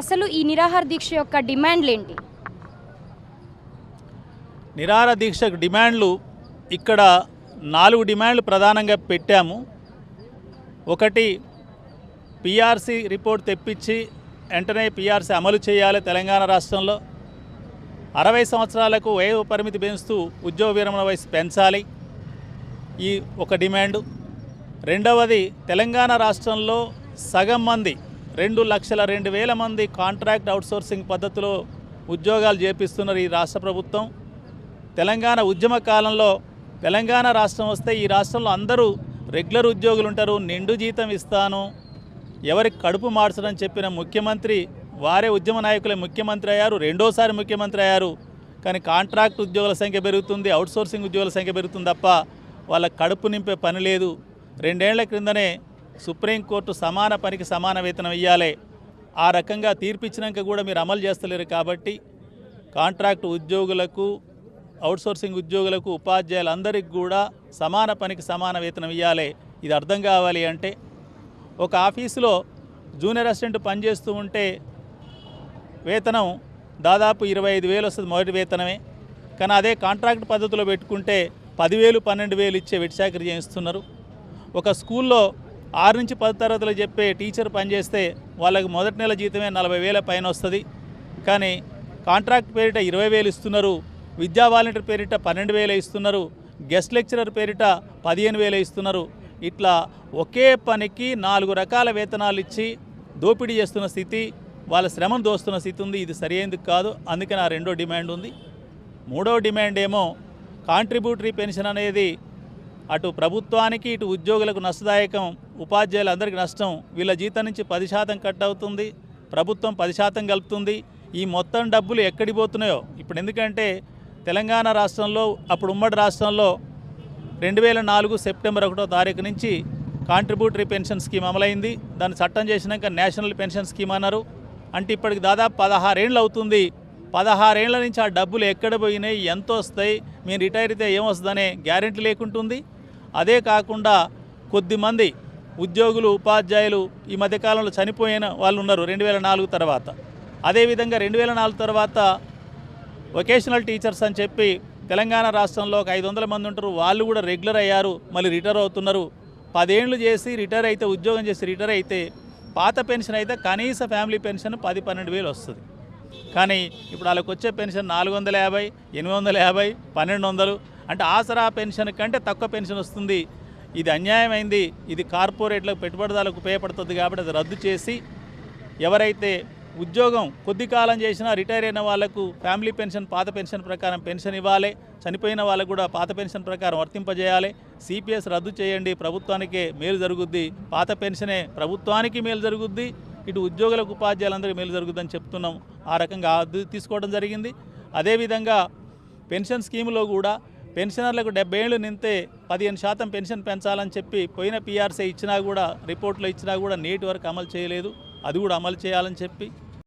అసలు ఈ నిరాహార దీక్ష యొక్క డిమాండ్లు ఏంటి? నిరాహార దీక్షకు డిమాండ్లు ఇక్కడ నాలుగు డిమాండ్లు ప్రధానంగా పెట్టాము. ఒకటి పిఆర్సీ రిపోర్ట్ తెప్పించి వెంటనే పిఆర్సీ అమలు చేయాలి తెలంగాణ రాష్ట్రంలో. అరవై సంవత్సరాలకు వయో పరిమితి పెంచుతూ ఉద్యోగ విరమణ వయసు పెంచాలి. ఈ ఒక డిమాండు. రెండవది తెలంగాణ రాష్ట్రంలో సగం మంది రెండు లక్షల రెండు వేల మంది కాంట్రాక్ట్ అవుట్సోర్సింగ్ పద్ధతిలో ఉద్యోగాలు చేపిస్తున్నారు ఈ రాష్ట్ర ప్రభుత్వం. తెలంగాణ ఉద్యమ కాలంలో తెలంగాణ రాష్ట్రం వస్తే ఈ రాష్ట్రంలో అందరూ రెగ్యులర్ ఉద్యోగులు ఉంటారు నిండు జీతం ఇస్తాను ఎవరికి కడుపు మార్చడం చెప్పిన ముఖ్యమంత్రి వారే ఉద్యమ నాయకులే ముఖ్యమంత్రి అయ్యారు రెండోసారి ముఖ్యమంత్రి అయ్యారు. కానీ కాంట్రాక్ట్ ఉద్యోగుల సంఖ్య పెరుగుతుంది అవుట్సోర్సింగ్ ఉద్యోగుల సంఖ్య పెరుగుతుంది తప్ప వాళ్ళ కడుపు నింపే పని లేదు. రెండేళ్ళ క్రిందనే సుప్రీంకోర్టు సమాన పనికి సమాన వేతనం ఇవ్వాలి ఆ రకంగా తీర్పిచ్చినాక కూడా మీరు అమలు చేస్తలేరు కాబట్టి కాంట్రాక్ట్ ఉద్యోగులకు అవుట్సోర్సింగ్ ఉద్యోగులకు ఉపాధ్యాయులందరికీ కూడా సమాన పనికి సమాన వేతనం ఇవ్వాలి ఇది అర్థం కావాలి అంటే ఒక ఆఫీసులో జూనియర్ అసిస్టెంట్ పనిచేస్తూ ఉంటే వేతనం దాదాపు ఇరవై ఐదు వేలు వస్తుంది మొదటి వేతనమే. కానీ అదే కాంట్రాక్ట్ పద్ధతిలో పెట్టుకుంటే పదివేలు పన్నెండు వేలు ఇచ్చే వెట్చాకరి చేయిస్తున్నారు. ఒక స్కూల్లో ఆరు నుంచి పది తరగతులు చెప్పే టీచర్ పనిచేస్తే వాళ్ళకి మొదటి నెల జీతమే నలభై వేల పైన వస్తుంది. కానీ కాంట్రాక్ట్ పేరిట ఇరవై వేలు ఇస్తున్నారు విద్యా వాలంటీర్ పేరిట పన్నెండు వేలు ఇస్తున్నారు గెస్ట్ లెక్చరర్ పేరిట పదిహేను వేలు ఇస్తున్నారు. ఇట్లా ఒకే పనికి నాలుగు రకాల వేతనాలు ఇచ్చి దోపిడీ చేస్తున్న స్థితి వాళ్ళ శ్రమను దోస్తున్న స్థితి ఉంది. ఇది సరైనది కాదు. అందుకని ఆ రెండో డిమాండ్ ఉంది. మూడో డిమాండ్ ఏమో కాంట్రిబ్యూటరీ పెన్షన్ అనేది అటు ప్రభుత్వానికి ఇటు ఉద్యోగులకు నష్టదాయకం ఉపాధ్యాయులందరికీ నష్టం వీళ్ళ జీతం నుంచి పది శాతం కట్ అవుతుంది ప్రభుత్వం పది శాతం కలుపుతుంది. ఈ మొత్తం డబ్బులు ఎక్కడికి పోతున్నాయో? ఇప్పుడు ఎందుకంటే తెలంగాణ రాష్ట్రంలో అప్పుడు ఉమ్మడి రాష్ట్రంలో రెండు వేల నాలుగు సెప్టెంబర్ ఒకటో తారీఖు నుంచి కాంట్రిబ్యూటరీ పెన్షన్ స్కీమ్ అమలైంది. దాన్ని చట్టం చేసినాక నేషనల్ పెన్షన్ స్కీమ్ అన్నారు. అంటే ఇప్పటికి దాదాపు పదహారేళ్ళు అవుతుంది. పదహారేళ్ళ నుంచి ఆ డబ్బులు ఎక్కడ పోయినాయి ఎంత వస్తాయి మేము రిటైర్ అయితే ఏమొస్తుందనే గ్యారెంటీ లేకుంటుంది. అదే కాకుండా కొద్దిమంది ఉద్యోగులు ఉపాధ్యాయులు ఈ మధ్యకాలంలో చనిపోయిన వాళ్ళు ఉన్నారు రెండు వేల నాలుగు తర్వాత. అదేవిధంగా రెండు వేల నాలుగు తర్వాత వొకేషనల్ టీచర్స్ అని చెప్పి తెలంగాణ రాష్ట్రంలో ఒక ఐదు వందల మంది ఉంటారు. వాళ్ళు కూడా రెగ్యులర్ అయ్యారు మళ్ళీ రిటైర్ అవుతున్నారు. పదేళ్ళు చేసి రిటైర్ అయితే ఉద్యోగం చేసి రిటైర్ అయితే పాత పెన్షన్ అయితే కనీస ఫ్యామిలీ పెన్షన్ పది పన్నెండు వేలు వస్తుంది. కానీ ఇప్పుడు వాళ్ళకి వచ్చే పెన్షన్ నాలుగు వందల యాభై ఎనిమిది వందల యాభై పన్నెండు వందలు అంటే ఆసరా పెన్షన్ కంటే తక్కువ పెన్షన్ వస్తుంది. ఇది అన్యాయమైంది. ఇది కార్పొరేట్లకు పెట్టుబడిదారులకు ఉపయోగపడుతుంది కాబట్టి అది రద్దు చేసి ఎవరైతే ఉద్యోగం కొద్ది కాలం చేసినా రిటైర్ అయిన వాళ్ళకు ఫ్యామిలీ పెన్షన్ పాత పెన్షన్ ప్రకారం పెన్షన్ ఇవ్వాలి. చనిపోయిన వాళ్ళకు కూడా పాత పెన్షన్ ప్రకారం వర్తింపజేయాలి. సిపిఎస్ రద్దు చేయండి. ప్రభుత్వానికే మేలు జరుగుద్ది. పాత పెన్షనే ప్రభుత్వానికి మేలు జరుగుద్ది. ఇటు ఉద్యోగులకు ఉపాధ్యాయులందరికీ మేలు జరుగుద్దని చెప్తున్నాం. ఆ రకంగా తీసుకోవడం జరిగింది. అదేవిధంగా పెన్షన్ స్కీములో కూడా పెన్షనర్లకు డెబ్బై ఏళ్ళు నింతే పదిహేను శాతం పెన్షన్ పెంచాలని చెప్పి పోయిన పీఆర్సీ ఇచ్చినా కూడా రిపోర్ట్లో ఇచ్చినా కూడా నేటి వరకు అమలు చేయలేదు. అది కూడా అమలు చేయాలని చెప్పి